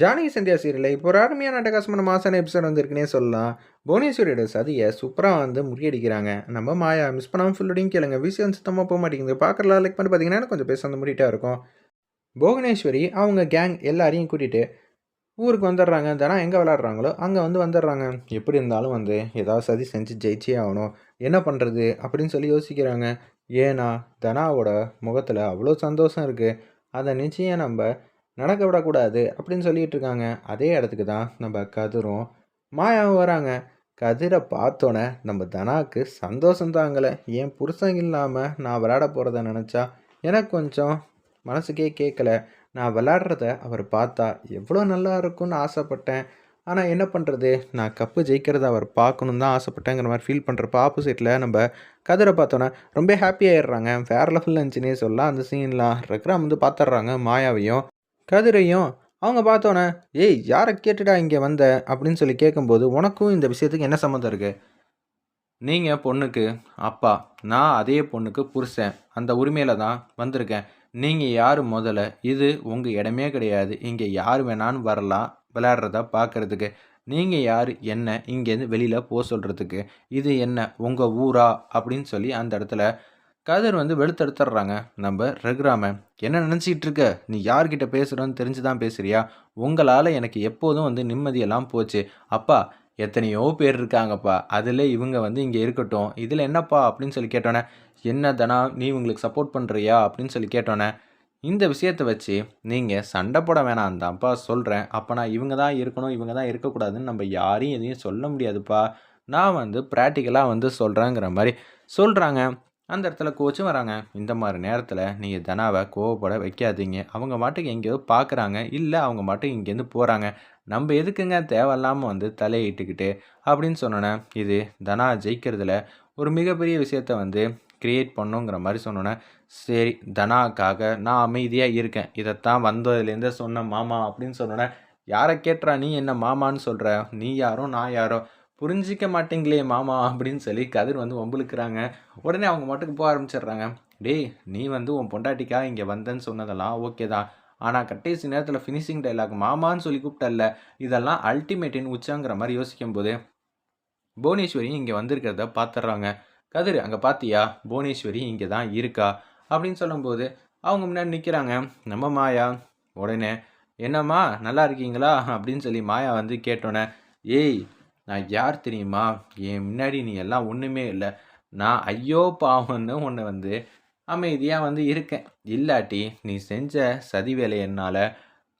ஜானகி சந்தியா சீரியலில் இப்போ ஒரு அருமையான அட்டகாசமான மாசான எபிசோட் வந்திருக்குன்னே சொல்லலாம். புவனேஸ்வரியோட சதியை சூப்பராக வந்து முறியடிக்கிறாங்க. நம்ம மாயா மிஸ் பண்ணாமல் ஃபுல்லோடையும் கேளுங்க. விஷயம் சுத்தமாக போக மாட்டேங்குது. பார்க்கலாம் லைக் பண்ணி பார்த்தீங்கன்னா கொஞ்சம் பேச வந்து முடிட்டா இருக்கும். புவனேஸ்வரி அவங்க கேங் எல்லாரையும் கூட்டிகிட்டு ஊருக்கு வந்துடுறாங்க. தனா எங்கே விளாட்றாங்களோ அங்கே வந்து வந்துடுறாங்க. எப்படி இருந்தாலும் வந்து ஏதாவது சதி செஞ்சு ஜெயிச்சே ஆகணும். என்ன பண்ணுறது அப்படின்னு சொல்லி யோசிக்கிறாங்க. ஏன்னா தனாவோட முகத்தில் அவ்வளோ சந்தோஷம் இருக்குது அதை நிச்சயம் நம்ம நடக்க விடக்கூடாது அப்படின்னு சொல்லிட்டு இருக்காங்க அதே இடத்துக்கு தான் நம்ம கதிரும் மாயாவும் வராங்க. கதிரை பார்த்தோன்னே நம்ம தனாக்கு சந்தோஷம் தாங்கலை என் புருஷன் இல்லாமல் நான் விளையாட போகிறத நினச்சா எனக்கு கொஞ்சம் மனசுக்கே கேட்கல. நான் விளையாடுறத அவர் பார்த்தா எவ்வளோ நல்லா இருக்கும்னு ஆசைப்பட்டேன். ஆனால் என்ன பண்ணுறது நான் கப்பு ஜெயிக்கிறத அவர் பார்க்கணும் தான் ஆசைப்பட்டேங்கிற மாதிரி ஃபீல் பண்ணுறப்ப ஆப்போசிட்டில் நம்ம கதிரை பார்த்தோன்னே ரொம்ப ஹாப்பி ஆயிடுறாங்க. வேறு லெவலில் இருந்துச்சுன்னே சொல்லலாம். அந்த சீன்லாம் ரெக்ராம் வந்து பார்த்துட்றாங்க மாயாவையும். கதிரையும் அவங்க பார்த்தோன்னே ஏய் யாரை கேட்டுடா இங்கே வந்த? அப்படின்னு சொல்லி கேட்கும்போது உனக்கும் இந்த விஷயத்துக்கு என்ன சம்மந்தம் இருக்குது நீங்கள் பொண்ணுக்கு அப்பா நான் அதே பொண்ணுக்கு புருஷன். அந்த உரிமையில் தான் வந்திருக்கேன். நீங்கள் யார் முதல்ல? இது உங்கள் இடமே கிடையாது. இங்கே யார் வேணான்னு வரலாம் விளையாடுறத பார்க்குறதுக்கு நீங்கள் யார்? என்ன? இங்கேருந்து வெளியில் போக சொல்கிறதுக்கு இது என்ன? உங்கள் ஊரா? அப்படின்னு சொல்லி அந்த இடத்துல கதிர் வந்து வெளுத்தெடுத்துட்றாங்க நம்ம ரகுராம என்ன நினச்சிக்கிட்டு இருக்க நீ யார்கிட்ட பேசுகிறோன்னு தெரிஞ்சு தான் பேசுகிறியா உங்களால் எனக்கு எப்போதும் வந்து நிம்மதியெல்லாம் போச்சு. அப்பா எத்தனையோ பேர் இருக்காங்கப்பா. அதில் இவங்க வந்து இங்கே இருக்கட்டும். இதில் என்னப்பா? அப்படின்னு சொல்லி கேட்டோன்னே என்ன தனா நீ உங்களுக்கு சப்போர்ட் பண்ணுறியா அப்படின்னு சொல்லி கேட்டோன்னே இந்த விஷயத்தை வச்சு நீங்கள் சண்டை போட வேணாம் தான்ப்பா சொல்கிறேன் அப்போ நான் இவங்க தான் இருக்கணும். இவங்க தான் இருக்கக்கூடாதுன்னு நம்ம யாரையும் எதையும் சொல்ல முடியாதுப்பா. நான் வந்து ப்ராக்டிக்கலாக வந்து சொல்கிறேங்கிற மாதிரி சொல்கிறாங்க அந்த இடத்துல கோச்சும் வராங்க. இந்த மாதிரி நேரத்தில் நீங்கள் தனாவை கோவப்பட வைக்காதீங்க. அவங்க மாட்டுக்கு எங்கேயோ பார்க்குறாங்க இல்லை அவங்க மாட்டுக்கு இங்கேருந்து போகிறாங்க நம்ம எதுக்குங்க தேவையில்லாமல் வந்து தலையிட்டுக்கிட்டு? அப்படின்னு சொன்னோன்னே இது தனா ஜெயிக்கிறதுல ஒரு மிகப்பெரிய விஷயத்த வந்து க்ரியேட் பண்ணுங்கிற மாதிரி சொன்னோன்னே சரி தனாக்காக நான் அமைதியாக இருக்கேன். இதைத்தான் வந்ததுலேருந்து சொன்ன மாமா அப்படின்னு சொன்னோன்னே யாரை கேட்டுறா நீ என்ன மாமான்னு சொல்கிற நீ யாரோ நான் யாரோ? புரிஞ்சிக்க மாட்டேங்களே மாமா அப்படின்னு சொல்லி கதிர் வந்து வம்புழுக்கிறாங்க. உடனே அவங்க மட்டுக்கு போக ஆரம்பிச்சிடுறாங்க. டேய் நீ வந்து உன் பொண்டாட்டிக்கா இங்கே வந்தேன்னு சொன்னதெல்லாம் ஓகே தான். ஆனால் கடைசி நேரத்தில் ஃபினிஷிங் டைலாக் மாமான்னு சொல்லி கூப்பிட்டல இதெல்லாம் அல்டிமேட்டின் உச்சாங்கிற மாதிரி யோசிக்கும் போது புவனேஸ்வரி இங்கே வந்திருக்கிறத பார்த்துட்றாங்க கதிர் அங்கே பார்த்தியா புவனேஸ்வரி இங்கே தான் இருக்கா? அப்படின்னு சொல்லும்போது அவங்க முன்னாடி நிற்கிறாங்க நம்ம மாயா. உடனே என்னம்மா நல்லா இருக்கீங்களா? அப்படின்னு சொல்லி மாயா வந்து கேட்டோன்னே ஏய் நான் யார் தெரியுமா? என் முன்னாடி நீ எல்லாம் ஒன்றுமே இல்லை. நான் ஐயோ பாவம்னு ஒன்று வந்து அமைதியாக வந்து இருக்கேன். இல்லாட்டி நீ செஞ்ச சதி வேலையினால்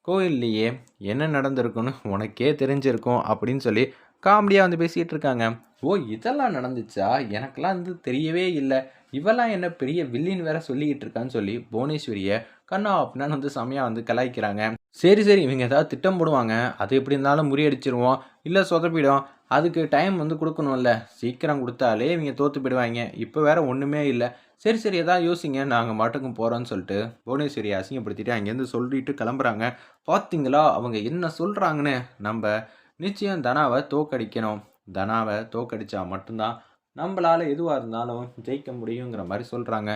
கோயில்லையே என்ன நடந்திருக்குன்னு உனக்கே தெரிஞ்சிருக்கும் அப்படின்னு சொல்லி காமெடியாக வந்து பேசிகிட்டு இருக்காங்க. ஓ இதெல்லாம் நடந்துச்சா? எனக்கெல்லாம் வந்து தெரியவே இல்லை. இவெல்லாம் என்ன பெரிய வில்லின்னு வேற சொல்லிக்கிட்டு இருக்கான்னு சொல்லி புவனேஸ்வரியை கண்ணா அப்படின்னு வந்து செம்மையாக வந்து கலாய்க்கிறாங்க. சரி சரி இவங்க ஏதாவது திட்டம் போடுவாங்க. அது எப்படி இருந்தாலும் முறியடிச்சிருவோம். இல்லை சொதப்பிடும். அதுக்கு டைம் வந்து கொடுக்கணும்ல. சீக்கிரம் கொடுத்தாலே இவங்க தோற்று போயிடுவாங்க. இப்போ வேற ஒன்றுமே இல்லை. சரி சரி எதாவது யோசிங்க. நாங்கள் மாட்டுக்கும் போகிறோன்னு சொல்லிட்டு புவனேஸ்வரி அசிங்கப்படுத்திட்டு அங்கேருந்து சொல்லிட்டு கிளம்புறாங்க. பார்த்தீங்களா அவங்க என்ன சொல்கிறாங்கன்னு நம்ம நிச்சயம் தனாவை தோக்கடிக்கணும். தனாவை தோக்கடிச்சா மட்டும்தான் நம்மளால் எதுவாக இருந்தாலும் ஜெயிக்க முடியுங்கிற மாதிரி சொல்கிறாங்க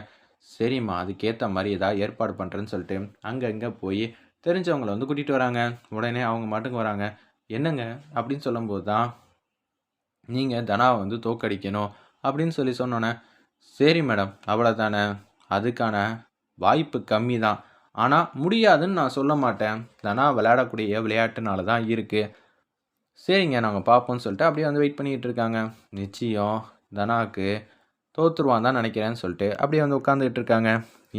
சரிம்மா அதுக்கேற்ற மாதிரி ஏதாவது ஏற்பாடு பண்ணுறேன்னு சொல்லிட்டு அங்கங்கே போய் தெரிஞ்சவங்களை வந்து கூட்டிகிட்டு வராங்க. உடனே அவங்க மாட்டுக்கு வராங்க. என்னங்க? அப்படின்னு சொல்லும்போது தான் நீங்கள் தனாவை வந்து தோக்கடிக்கணும் அப்படின்னு சொல்லி சொன்னோன்னே சரி மேடம் அவ்வளோதானே அதுக்கான வாய்ப்பு கம்மி தான் ஆனால் முடியாதுன்னு நான் சொல்ல மாட்டேன். தனா விளையாடக்கூடிய விளையாட்டுனால தான் இருக்குது சரிங்க நாங்கள் பார்ப்போம்னு சொல்லிட்டு அப்படியே வந்து வெயிட் பண்ணிக்கிட்டு இருக்காங்க. நிச்சயம் தனாக்கு தோற்றுருவான் தான் நினைக்கிறேன்னு சொல்லிட்டு அப்படியே வந்து உட்காந்துக்கிட்டு இருக்காங்க.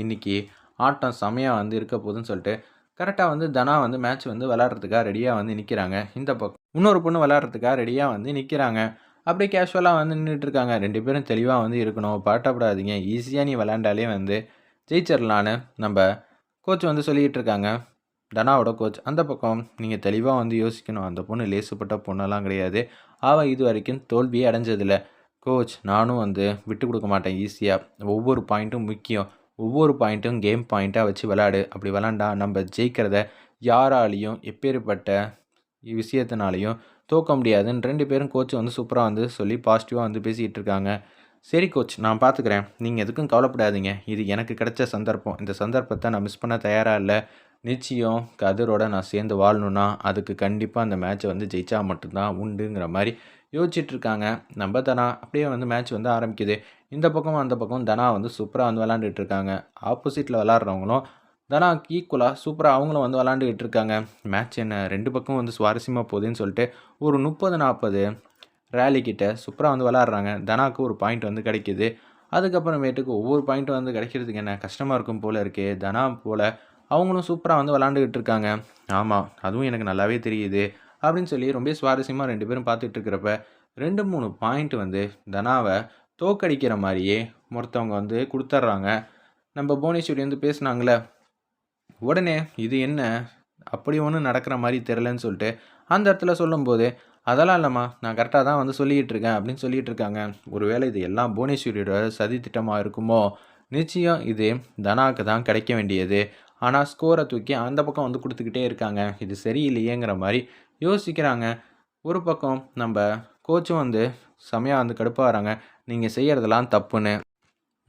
இன்றைக்கி ஆட்டம் செமையாக வந்து இருக்க போகுதுன்னு சொல்லிட்டு கரெக்டாக வந்து தனா வந்து மேட்ச் வந்து விளாட்றதுக்காக ரெடியாக வந்து நிற்கிறாங்க இந்த பக்கம் இன்னொரு பொண்ணு விளாட்றதுக்காக ரெடியாக வந்து நிற்கிறாங்க அப்படியே கேஷுவலாக வந்து நின்றுட்டு இருக்காங்க. ரெண்டு பேரும் தெளிவாக வந்து இருக்கணும். பாட்டப்படாதீங்க ஈஸியாக நீ விளாண்டாலே வந்து ஜெயிச்சிடலான்னு நம்ம கோச் வந்து சொல்லிக்கிட்டு இருக்காங்க. தனாவோட கோச் அந்த பக்கம் நீங்கள் தெளிவாக வந்து யோசிக்கணும். அந்த பொண்ணு லேசுப்பட்ட பொண்ணெல்லாம் கிடையாது. அவள் இது வரைக்கும் தோல்வியே அடைஞ்சதில்லை. கோச் நானும் வந்து விட்டு கொடுக்க மாட்டேன் ஈஸியாக ஒவ்வொரு பாயிண்ட்டும் முக்கியம். ஒவ்வொரு பாயிண்ட்டும் கேம் பாயிண்ட்டாக வச்சு விளாடு அப்படி விளாண்டா நம்ம ஜெயிக்கிறத யாராலையும் எப்பேற்பட்ட விஷயத்தினாலையும் தோக்க முடியாதுன்னு ரெண்டு பேரும் கோச் வந்து சூப்பராக வந்து சொல்லி பாசிட்டிவாக வந்து பேசிக்கிட்டு இருக்காங்க. சரி கோச் நான் பார்த்துக்கிறேன் நீங்கள் எதுக்கும் கவலைப்படாதீங்க. இது எனக்கு கிடைச்ச சந்தர்ப்பம். இந்த சந்தர்ப்பத்தை நான் மிஸ் பண்ண தயாராக இல்லை. நிச்சயம் கதிரோட நான் சேர்ந்து வாழணும்னா அதுக்கு கண்டிப்பாக அந்த மேட்ச்சை வந்து ஜெயிச்சா மட்டும்தான் உண்டுங்கிற மாதிரி யோசிச்சுட்டு இருக்காங்க நம்ம தனா அப்படியே வந்து மேட்ச் வந்து ஆரம்பிக்குது. இந்த பக்கம் அந்த பக்கம் தனா வந்து சூப்பராக வந்து விளாண்டுட்டு இருக்காங்க ஆப்போசிட்டில் விளாட்றவங்களும் தனாக்கு ஈக்குவலாக சூப்பராக அவங்களும் வந்து விளாண்டுக்கிட்டு இருக்காங்க மேட்ச் என்ன ரெண்டு பக்கம் வந்து சுவாரஸ்யமாக போகுதுன்னு சொல்லிட்டு ஒரு முப்பது நாற்பது ரேலிக்கிட்ட சூப்பராக வந்து விளாட்றாங்க. தனாக்கு ஒரு பாயிண்ட் வந்து கிடைக்கிது. அதுக்கப்புறமேட்டுக்கு ஒவ்வொரு பாயிண்ட்டும் வந்து கிடைக்கிறதுக்கு என்ன? கஷ்டமாக இருக்கும் போல் இருக்கே. தனா போல் அவங்களும் சூப்பராக வந்து விளாண்டுக்கிட்டு இருக்காங்க. ஆமாம் அதுவும் எனக்கு நல்லாவே தெரியுது அப்படின்னு சொல்லி ரொம்ப சுவாரஸ்யமாக ரெண்டு பேரும் பார்த்துட்டு இருக்கிறப்ப ரெண்டு மூணு பாயிண்ட் வந்து தனாவை தோக்கடிக்கிற மாதிரியே ஒருத்தவங்க வந்து கொடுத்துட்றாங்க. நம்ம புவனேஸ்வரி வந்து பேசுனாங்களே உடனே இது என்ன? அப்படி ஒன்றும் நடக்கிற மாதிரி தெரிலன்னு சொல்லிட்டு அந்த இடத்துல சொல்லும்போது அதெல்லாம் இல்லைம்மா நான் கரெக்டாக தான் வந்து சொல்லிகிட்டு இருக்கேன் அப்படின்னு சொல்லிகிட்டு இருக்காங்க. ஒருவேளை இது எல்லாம் புவனேஸ்வரியோட சதி திட்டமாக இருக்குமோ? நிச்சயம் இது தனாவுக்கு தான் கிடைக்க வேண்டியது. ஆனால் ஸ்கோரை தூக்கி அந்த பக்கம் வந்து கொடுத்துக்கிட்டே இருக்காங்க. இது சரியில்லையேங்கிற மாதிரி யோசிக்கிறாங்க. ஒரு பக்கம் நம்ம கோச்சும் வந்து செமையாக வந்து கடுப்பாகிறாங்க நீங்கள் செய்கிறதெல்லாம் தப்புன்னு.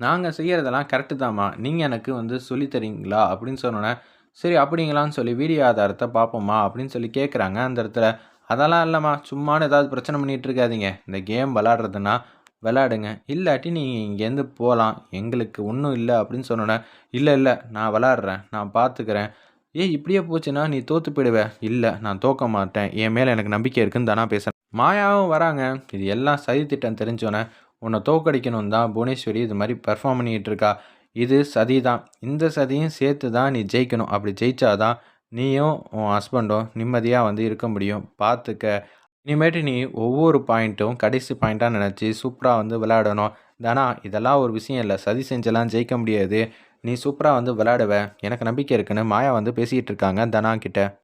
நாங்கள் செய்கிறதெல்லாம் கரெக்டு தாம்மா. நீங்கள் எனக்கு வந்து சொல்லித் தரீங்களா? அப்படின்னு சொன்னோன்னே சரி அப்படிங்களான்னு சொல்லி வீடியோ ஆதாரத்தை பார்ப்போம்மா அப்படின்னு சொல்லி கேட்குறாங்க அந்த இடத்துல. அதெல்லாம் இல்லைம்மா. சும்மானு ஏதாவது பிரச்சனை பண்ணிகிட்டு இருக்காதீங்க. இந்த கேம் விளாட்றதுன்னா விளாடுங்க இல்லாட்டி நீங்கள் இங்கேருந்து போகலாம் எங்களுக்கு ஒன்றும் இல்லை அப்படின்னு சொன்னோன்னே இல்லை இல்லை நான் விளாட்றேன் நான் பார்த்துக்கிறேன் ஏய் இப்படியே போச்சுன்னா நீ தோற்று போயிடுவ. இல்லை நான் தோக்க மாட்டேன். என் மேலே எனக்கு நம்பிக்கை இருக்குன்னு தானா பேசுகிறேன் மாயாவும் வராங்க. இது எல்லாம் சதி திட்டம் தெரிஞ்சோன்னே உன்னை தோக்கடிக்கணும் தான் புவனேஸ்வரி இது மாதிரி பெர்ஃபார்ம் பண்ணிக்கிட்டு இருக்கா. இது சதி தான். இந்த சதியும் சேர்த்து தான் நீ ஜெயிக்கணும். அப்படி ஜெயிச்சாதான் நீயும் உன் ஹஸ்பண்டும் நிம்மதியாக வந்து இருக்க முடியும். பார்த்துக்க இனிமேட்டு நீ ஒவ்வொரு பாயிண்ட்டும் கடைசி பாயிண்ட்டாக நினச்சி சூப்பராக வந்து விளையாடணும். தானா இதெல்லாம் ஒரு விஷயம் இல்லை. சதி செஞ்செல்லாம் ஜெயிக்க முடியாது. நீ சூப்பராக வந்து விளையாடுவ. எனக்கு நம்பிக்கை இருக்குன்னு மாயா வந்து பேசிகிட்டு இருக்காங்க தனா கிட்ட.